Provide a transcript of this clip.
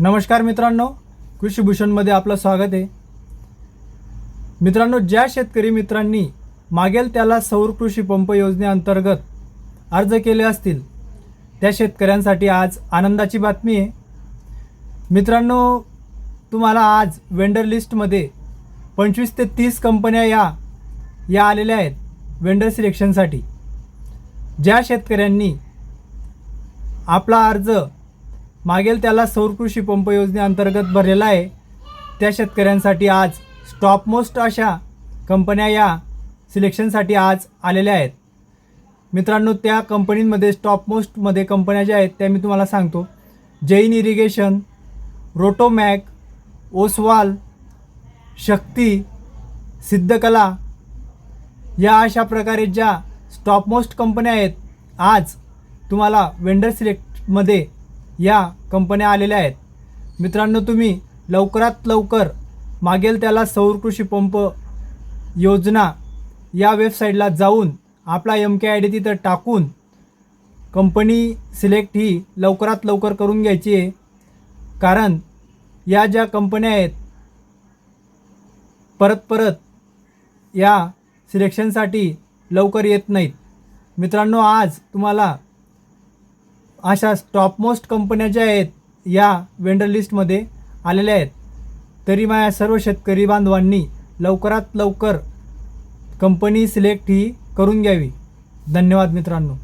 नमस्कार मित्रांनो कृषीभूषणमध्ये आपलं स्वागत आहे. मित्रांनो ज्या शेतकरी मित्रांनी मागेल त्याला सौर कृषी पंप योजनेअंतर्गत अर्ज केले असतील त्या शेतकऱ्यांसाठी आज आनंदाची बातमी आहे. मित्रांनो तुम्हाला आज वेंडर लिस्टमध्ये पंचवीस ते तीस कंपन्या या या आलेल्या आहेत वेंडर सिलेक्शनसाठी ज्या शेतकऱ्यांनी आपला अर्ज मागेल त्याला सौर कृषी पंप योजनेअंतर्गत भरलेला आहे. त्या शेतकऱ्यांसाठी आज स्टॉपमोस्ट अशा कंपन्या या सिलेक्शनसाठी आज आलेल्या आहेत. मित्रांनो त्या कंपनींमध्ये स्टॉपमोस्टमध्ये कंपन्या ज्या आहेत त्या मी तुम्हाला सांगतो. जैन इरिगेशन रोटोमॅक ओसवाल शक्ती सिद्धकला या अशा प्रकारे ज्या स्टॉपमोस्ट कंपन्या आहेत आज तुम्हाला वेंडर सिलेक्टमध्ये या कंपन्या आलेल्या आहेत. मित्रांनो तुम्ही लवकरात लवकर मागेल त्याला सौर कृषी पंप योजना या वेबसाईटला जाऊन आपला एम के आय डी तिथं टाकून कंपनी सिलेक्ट ही लवकरात लवकर करून घ्यायची आहे. कारण या ज्या कंपन्या आहेत परत परत या सिलेक्शनसाठी लवकर येत नाहीत. मित्रांनो आज तुम्हाला अशा टॉपमोस्ट कंपन्या ज्या आहेत या वेंडर लिस्टमध्ये आलेल्या आहेत. तरी माझ्या सर्व शेतकरी बांधवांनी लवकरात लवकर कंपनी सिलेक्ट ही करून घ्यावी. धन्यवाद मित्रांनो.